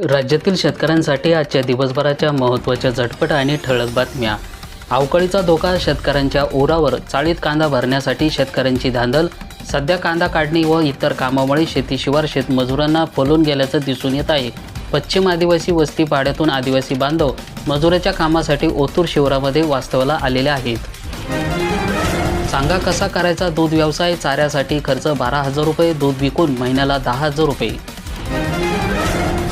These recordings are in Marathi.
राज्यातील शेतकऱ्यांसाठी आजच्या दिवसभराच्या महत्त्वाच्या झटपट आणि ठळक बातम्या. अवकाळीचा धोका शेतकऱ्यांच्या ओरावर चाळीत कांदा भरण्यासाठी शेतकऱ्यांची धांदल सध्या कांदा काढणी व इतर कामामुळे शेतीशिवार शेतमजुरांना फलून गेल्याचं दिसून येत आहे. पश्चिम आदिवासी वस्ती पाड्यातून आदिवासी बांधव मजुराच्या कामासाठी ओतूर शिवरामध्ये वास्तवाला आलेले आहेत. सांगा कसा करायचा दूध व्यवसाय? चाऱ्यासाठी खर्च बारा हजार रुपये दूध विकून महिन्याला दहा हजार रुपये.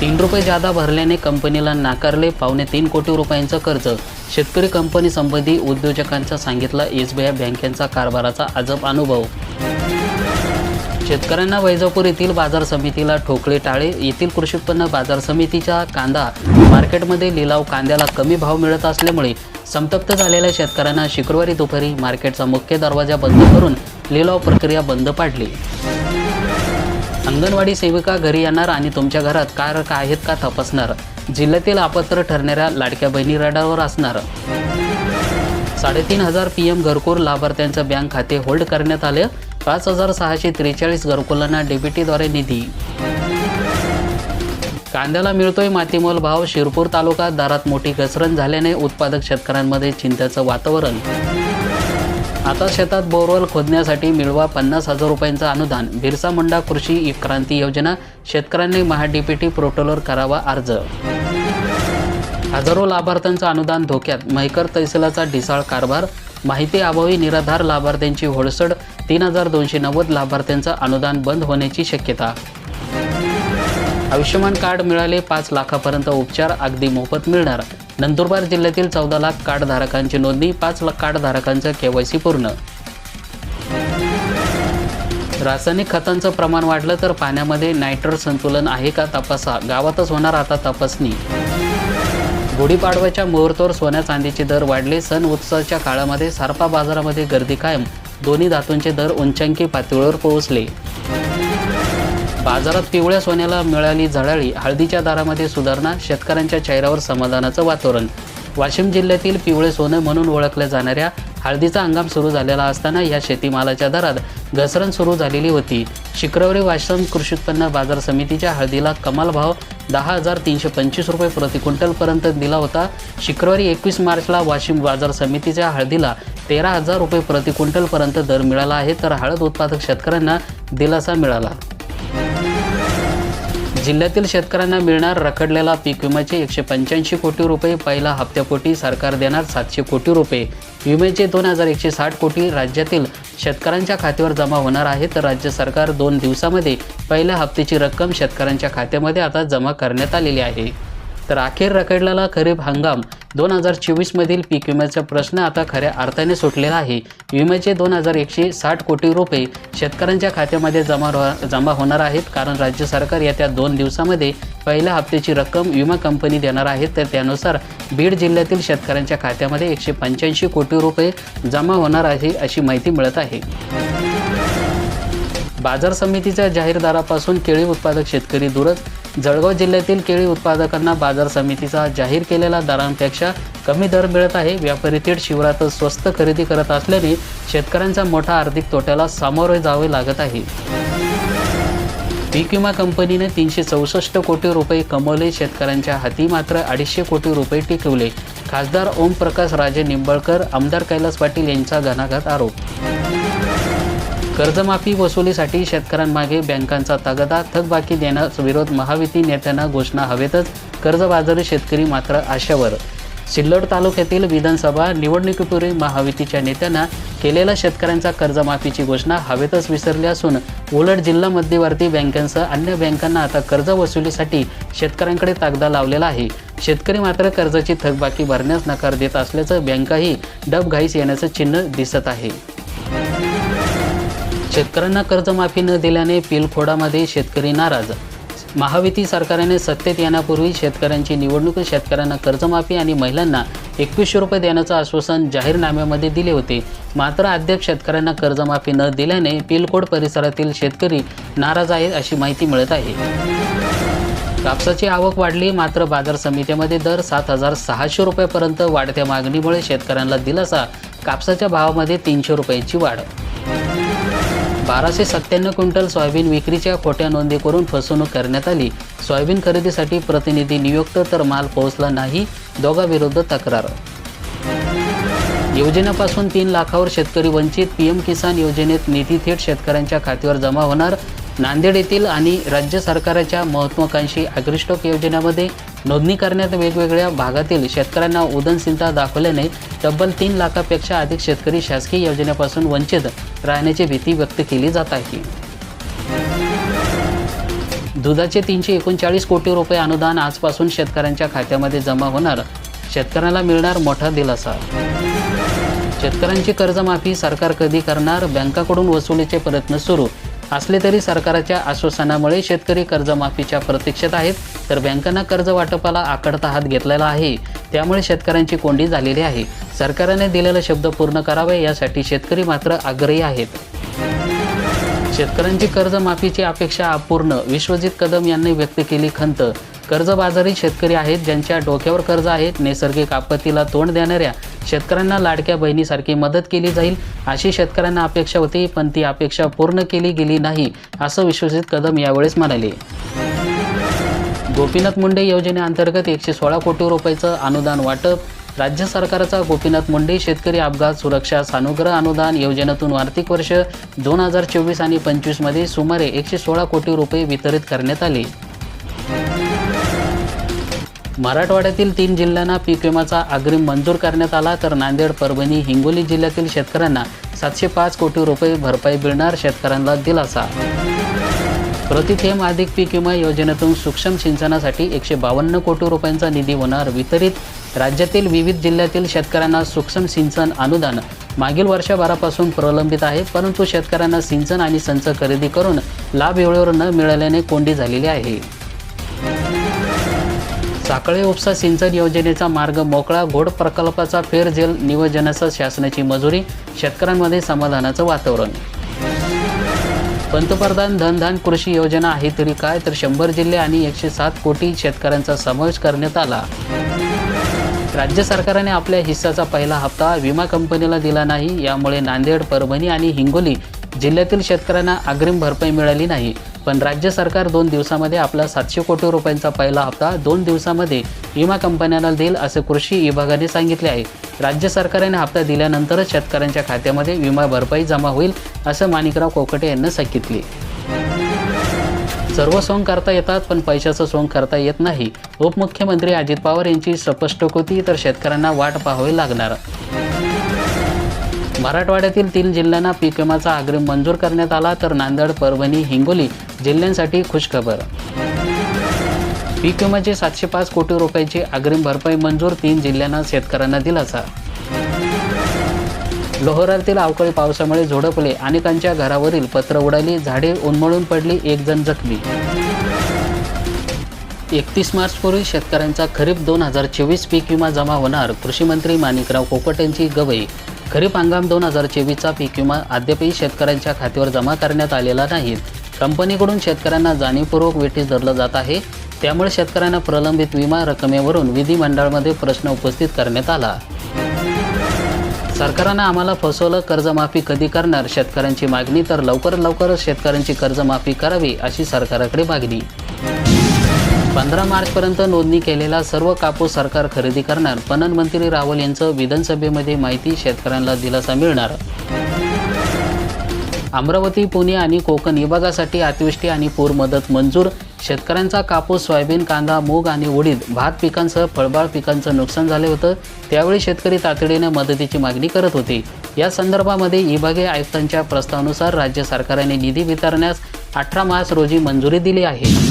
तीन रुपये जादा भरल्याने कंपनीला नाकारले पावणे तीन कोटी रुपयांचं कर्ज. शेतकरी कंपनी संबंधी उद्योजकांचा सांगितला एस बी आय बँकेचा कारभाराचा अजब अनुभव. शेतकऱ्यांना वैजापूर येथील बाजार समितीला ठोकळे टाळे. येथील कृषी उत्पन्न बाजार समितीच्या कांदा मार्केटमध्ये लिलाव कांद्याला कमी भाव मिळत असल्यामुळे संतप्त झालेल्या शेतकऱ्यांना शुक्रवारी दुपारी मार्केटचा मुख्य दरवाजा बंद करून लिलाव प्रक्रिया बंद पाडली. अंगणवाडी सेविका घरी येणार आणि तुमच्या घरात कार का आहेत का तपासणार? जिल्ह्यातील अपत्र ठरणाऱ्या लाडक्या बहिणी रडारवर असणार. साडेतीन हजार पी एम घरकुल लाभार्थ्यांचं बँक खाते होल्ड करण्यात आले. पाच हजार सहाशे त्रेचाळीस घरकुलांना डीबीटीद्वारे निधी. कांद्याला मिळतोय मातीमोल भाव. शिरपूर तालुका दारात मोठी घसरण झाल्याने उत्पादक शेतकऱ्यांमध्ये चिंतेचं वातावरण. आता शेतात बोरवेल खोदण्यासाठी मिळवा पन्नास हजार रुपयांचं अनुदान. बिरसा मुंडा कृषी क्रांती योजना शेतकऱ्यांनी महाडीपीटी पोर्टलवर करावा अर्ज. हजारो लाभार्थ्यांचं अनुदान धोक्यात. म्हैकर तहसीलाचा ढिसाळ कारभार. माहिती अभावी निराधार लाभार्थ्यांची होळसड. तीन हजार दोनशे नव्वद लाभार्थ्यांचं अनुदान बंद होण्याची शक्यता. आयुष्यमान कार्ड मिळाले पाच लाखापर्यंत उपचार अगदी मोफत मिळणार. नंदुरबार जिल्ह्यातील चौदा लाख कार्डधारकांची नोंदणी पाच लाख कार्डधारकांचं केवायसी पूर्ण. रासायनिक खतांचं प्रमाण वाढलं तर पाण्यामध्ये नायट्रोज संतुलन आहे का तपासा? गावातच होणार आता तपासणी. गुढीपाडव्याच्या मुहूर्तावर सोन्या चांदीचे दर वाढले. सण उत्सवाच्या काळामध्ये सारपा बाजारामध्ये गर्दी कायम. दोन्ही धातूंचे दर उंचांकी पातळीवर पोहोचले. बाजारात पिवळ्या सोन्याला मिळाली झळाळी हळदीच्या दरामध्ये सुधारणा शेतकऱ्यांच्या चेहऱ्यावर समाधानाचं वातावरण. वाशिम जिल्ह्यातील पिवळे सोनं म्हणून ओळखल्या जाणाऱ्या हळदीचा हंगाम सुरू झालेला असताना या शेतीमालाच्या दरात घसरण सुरू झालेली होती. शुक्रवारी वाशिम कृषी उत्पन्न बाजार समितीच्या हळदीला कमाल भाव दहा हजार तीनशे पंचवीस रुपये प्रति क्विंटलपर्यंत दिला होता. शुक्रवारी एकवीस मार्चला वाशिम बाजार समितीच्या हळदीला तेरा हजार रुपये प्रति क्विंटलपर्यंत दर मिळाला आहे तर हळद उत्पादक शेतकऱ्यांना दिलासा मिळाला. जिल्ह्यातील शेतकऱ्यांना मिळणार रखडलेला पीक विम्याचे एकशे पंच्याऐंशी कोटी रुपये पहिला हप्त्यापोटी सरकार देणार सातशे कोटी रुपये. विम्याचे दोन हजार एकशे साठ कोटी राज्यातील शेतकऱ्यांच्या खात्यावर जमा होणार आहे. तर राज्य सरकार दोन दिवसामध्ये पहिल्या हप्त्याची रक्कम शेतकऱ्यांच्या खात्यामध्ये आता जमा करण्यात आलेली आहे. तर अखेर रखडलेला खरीप हंगाम दोन हजार चोवीसमधील पीक विम्याचा प्रश्न आता खऱ्या अर्थाने सुटलेला आहे. विम्याचे दोन हजार एकशे साठ कोटी रुपये शेतकऱ्यांच्या खात्यामध्ये जमा जमा होणार आहेत. कारण राज्य सरकार येत्या दोन दिवसामध्ये पहिल्या हप्त्याची रक्कम विमा कंपनी देणार आहे. तर त्यानुसार बीड जिल्ह्यातील शेतकऱ्यांच्या खात्यामध्ये एकशे पंच्याऐंशी कोटी रुपये जमा होणार आहे अशी माहिती मिळत आहे. बाजार समितीच्या जाहीरदारापासून केळी उत्पादक शेतकरी दूरच जळगाव जिल्ह्यातील केळी उत्पादकांना बाजार समितीचा जाहीर केलेल्या दरांपेक्षा कमी दर मिळत आहे. व्यापारी थेट शिवरातच स्वस्त खरेदी करत असल्याने शेतकऱ्यांचा मोठा आर्थिक तोट्याला सामोरे जावे लागत आहे. पीक विमा कंपनीने तीनशे चौसष्ट कोटी रुपये कमवले. शेतकऱ्यांच्या हाती मात्र अडीचशे कोटी रुपये टिकवले. खासदार ओमप्रकाश राजे निंबळकर आमदार कैलास पाटील यांचा घणाघात आरोप कर्जमाफी वसुलीसाठी शेतकऱ्यांमागे बँकांचा तगादा थकबाकी देण्यास विरोध महाविती नेत्यांना घोषणा हवेतच. कर्जबाजारी शेतकरी मात्र आशावर. सिल्लोड तालुक्यातील विधानसभा निवडणुकीपूर्वी महावितीच्या नेत्यांना केलेल्या शेतकऱ्यांचा कर्जमाफीची घोषणा हवेतच विसरली असून उलट जिल्हा मध्यवर्ती बँकांसह अन्य बँकांना आता कर्ज वसुलीसाठी शेतकऱ्यांकडे तागदा लावलेला आहे. शेतकरी मात्र कर्जाची थकबाकी भरण्यास नकार देत असल्याचं बँकाही डबघाईस येण्याचं चिन्ह दिसत आहे. शेतकऱ्यांना कर्जमाफी न दिल्याने पिलखोडामध्ये शेतकरी नाराज. महायुती सरकारने सत्तेत येण्यापूर्वी शेतकऱ्यांची निवडणूक शेतकऱ्यांना कर्जमाफी आणि महिलांना एकवीसशे रुपये देण्याचं आश्वासन जाहीरनाम्यामध्ये दिले होते. मात्र अद्याप शेतकऱ्यांना कर्जमाफी न दिल्याने पिलकोड परिसरातील शेतकरी नाराज आहेत अशी माहिती मिळत आहे. कापसाची आवक वाढली मात्र बाजार समितीमध्ये दर सात हजार सहाशे रुपयापर्यंत वाढत्या मागणीमुळे शेतकऱ्यांना दिलासा कापसाच्या भावामध्ये तीनशे रुपयाची वाढ बाराशे सत्त्याण्णव क्विंटल सोयाबीन विक्रीच्या खोट्या नोंदी करून फसवणूक करण्यात आली. सोयाबीन खरेदीसाठी प्रतिनिधी नियुक्त तर माल पोहोचला नाही दोघांविरुद्ध तक्रार. योजनेपासून तीन लाखावर शेतकरी वंचित पीएम किसान योजनेत निधी थेट शेतकऱ्यांच्या खात्यावर जमा होणार. नांदेड येथील आणि राज्य सरकारच्या महत्त्वाकांक्षी अग्रिस्टॉक योजनेमध्ये नोंदणी करण्यात वेगवेगळ्या भागातील शेतकऱ्यांना उदनशीलता दाखवल्याने तब्बल तीन लाखापेक्षा अधिक शेतकरी शासकीय योजनेपासून वंचित राहण्याची भीती व्यक्त केली जात आहे. दुधाचे तीनशे एकोणचाळीस कोटी रुपये अनुदान आजपासून शेतकऱ्यांच्या खात्यामध्ये जमा होणार. शेतकऱ्यांना मिळणार मोठा दिलासा. शेतकऱ्यांची कर्जमाफी सरकार कधी करणार? बँकाकडून वसुलीचे प्रयत्न सुरू. असले तरी सरकारच्या आश्वासनामुळे शेतकरी कर्जमाफीच्या प्रतीक्षेत आहेत तर बँकांना कर्ज वाटपाला आकडता हात घेतलेला आहे. त्यामुळे शेतकऱ्यांची कोंडी झालेली आहे. सरकारने दिलेला शब्द पूर्ण करावे यासाठी शेतकरी मात्र आग्रही आहेत. शेतकऱ्यांची कर्जमाफीची अपेक्षा अपूर्ण विश्वजित कदम यांनी व्यक्त केली खंत. कर्जबाजारी शेतकरी आहेत ज्यांच्या डोक्यावर कर्ज आहेत. नैसर्गिक आपत्तीला तोंड देणाऱ्या शेतकऱ्यांना लाडक्या बहिणीसारखी मदत केली जाईल. अशी शेतकऱ्यांना अपेक्षा होती पण ती अपेक्षा पूर्ण केली गेली नाही असं विश्वजित कदम यावेळेस म्हणाले. गोपीनाथ मुंडे योजनेअंतर्गत एकशे सोळा कोटी रुपयाचं अनुदान वाटप. राज्य सरकारचा गोपीनाथ मुंडे शेतकरी अपघात सुरक्षा सानुग्रह अनुदान योजनेतून आर्थिक वर्ष दोन हजार चोवीस आणि पंचवीसमध्ये सुमारे एकशे सोळा कोटी रुपये वितरित करण्यात आले. मराठवाड्यातील तीन जिल्ह्यांना पीक विम्याचा अग्रिम मंजूर करण्यात आला तर नांदेड परभणी हिंगोली जिल्ह्यातील शेतकऱ्यांना सातशे पाच कोटी रुपये भरपाई मिळणार शेतकऱ्यांना दिलासा. प्रतिथेम अधिक पीक विमा योजनेतून सूक्ष्म सिंचनासाठी एकशे बावन्न कोटी रुपयांचा निधी होणार वितरित. राज्यातील विविध जिल्ह्यातील शेतकऱ्यांना सूक्ष्म सिंचन अनुदान मागील वर्षभरापासून प्रलंबित आहे परंतु शेतकऱ्यांना सिंचन आणि संच खरेदी करून लाभ वेळेवर न मिळाल्याने कोंडी झालेली आहे. साखळे उपसा सिंचन योजनेचा मार्ग मोकळा घोड प्रकल्पाचा फेरजेल नियोजनाचा शासनाची मंजुरी शेतकऱ्यांमध्ये समाधानाचं वातावरण. पंतप्रधान धनधान कृषी योजना आहे तरी काय तर शंभर जिल्हे आणि एकशे सात कोटी शेतकऱ्यांचा समावेश करण्यात आला. राज्य सरकारने आपल्या हिस्साचा पहिला हप्ता विमा कंपनीला दिला नाही यामुळे नांदेड परभणी आणि हिंगोली जिल्ह्यातील शेतकऱ्यांना अग्रिम भरपाई मिळाली नाही. पण राज्य सरकार दोन दिवसामध्ये आपला सातशे कोटी रुपयांचा पहिला हप्ता दोन दिवसामध्ये विमा कंपन्यांना देईल असे कृषी विभागाने सांगितले आहे. राज्य सरकारने हप्ता दिल्यानंतरच शेतकऱ्यांच्या खात्यामध्ये विमा भरपाई जमा होईल असं माणिकराव कोकटे यांनी सांगितले. सर्व सोंग करता येतात पण पैशाचं सोंग करता येत नाही. उपमुख्यमंत्री अजित पवार यांची स्पष्टोक्ती तर शेतकऱ्यांना वाट पाहावी लागणार. मराठवाड्यातील तीन जिल्ह्यांना पीक विमाचा अग्रिम मंजूर करण्यात आला तर नांदेड परभणी हिंगोली जिल्ह्यांसाठी खुशखबर. पीक विम्याचे सातशे पाच कोटी रुपयांची अग्रिम भरपाई मंजूर तीन जिल्ह्यांना शेतकऱ्यांना दिलासा. लोहरातील अवकाळी पावसामुळे झोडपले अनेकांच्या घरावरील पत्र उडाली झाडे उन्मळून पडली एक जण जखमी. एकतीस मार्चपूर्वी शेतकऱ्यांचा खरीप दोन हजार चोवीस पीक विमा जमा होणार कृषी मंत्री माणिकराव कोकट यांची गवई. खरीप हंगाम दोन हजार चोवीसचा पीक विमा अद्यापही शेतकऱ्यांच्या खात्यावर जमा करण्यात आलेला नाही. कंपनीकडून शेतकऱ्यांना जाणीवपूर्वक वेठीस धरलं जात आहे. त्यामुळे शेतकऱ्यांना प्रलंबित विमा रकमेवरून विधिमंडळामध्ये प्रश्न उपस्थित करण्यात आला. सरकारनं आम्हाला फसवलं कर्जमाफी कधी करणार शेतकऱ्यांची मागणी तर लवकर लवकरच शेतकऱ्यांची कर्जमाफी करावी अशी सरकारकडे मागणी. पंधरा मार्चपर्यंत नोंदणी केलेला सर्व कापूस सरकार खरेदी करणार पणन मंत्री रावल यांचं विधानसभेमध्ये माहिती शेतकऱ्यांना दिलासा मिळणार. अमरावती पुणे आणि कोकण विभागासाठी अतिवृष्टी आणि पूर मदत मंजूर. शेतकऱ्यांचा कापूस सोयाबीन कांदा मूग आणि उडीद भात पिकांसह फळबाळ पिकांचं नुकसान झाले होतं. त्यावेळी शेतकरी तातडीने मदतीची मागणी करत होते. या संदर्भामध्ये विभागीय आयुक्तांच्या प्रस्तावानुसार राज्य सरकारने निधी वितरण्यास अठरा मार्च रोजी मंजुरी दिली आहे.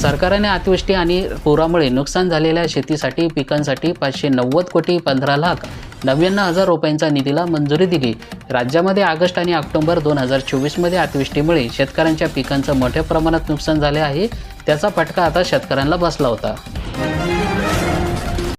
सरकारने अतिवृष्टी आणि पुरामुळे नुकसान झालेल्या शेतीसाठी पिकांसाठी पाचशे नव्वद कोटी पंधरा लाख नव्याण्णव हजार रुपयांचा निधीला मंजुरी दिली. राज्यामध्ये ऑगस्ट आणि ऑक्टोबर दोन हजार चोवीसमध्ये अतिवृष्टीमुळे शेतकऱ्यांच्या पिकांचं मोठ्या प्रमाणात नुकसान झाले आहे त्याचा फटका आता शेतकऱ्यांना बसला होता.